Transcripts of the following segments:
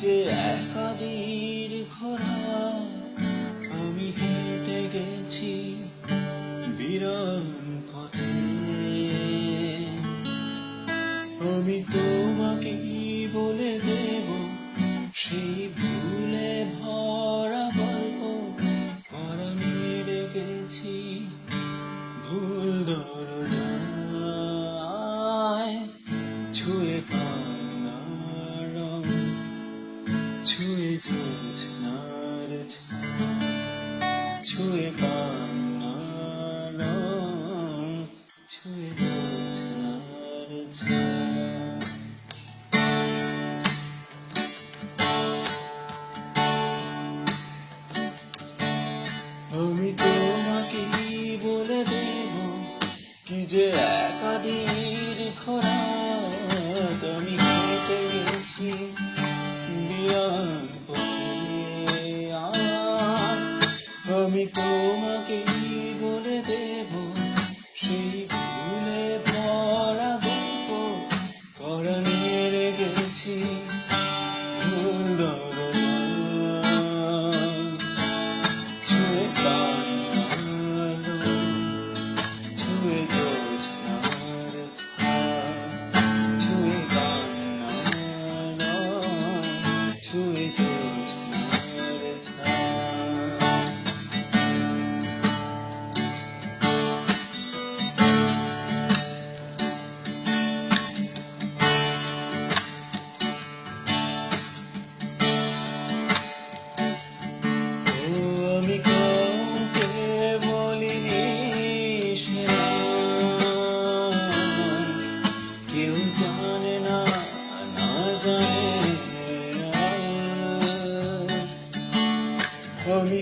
যে একাদীর ঘোরা ছুঁয়ে জোছনার ছুঁয়ে কান্নার ছুঁয়ে জোছনার ছায়া আমি তোমাকে বলে দেব? কি যে একাদির খরা me come again.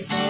sleep.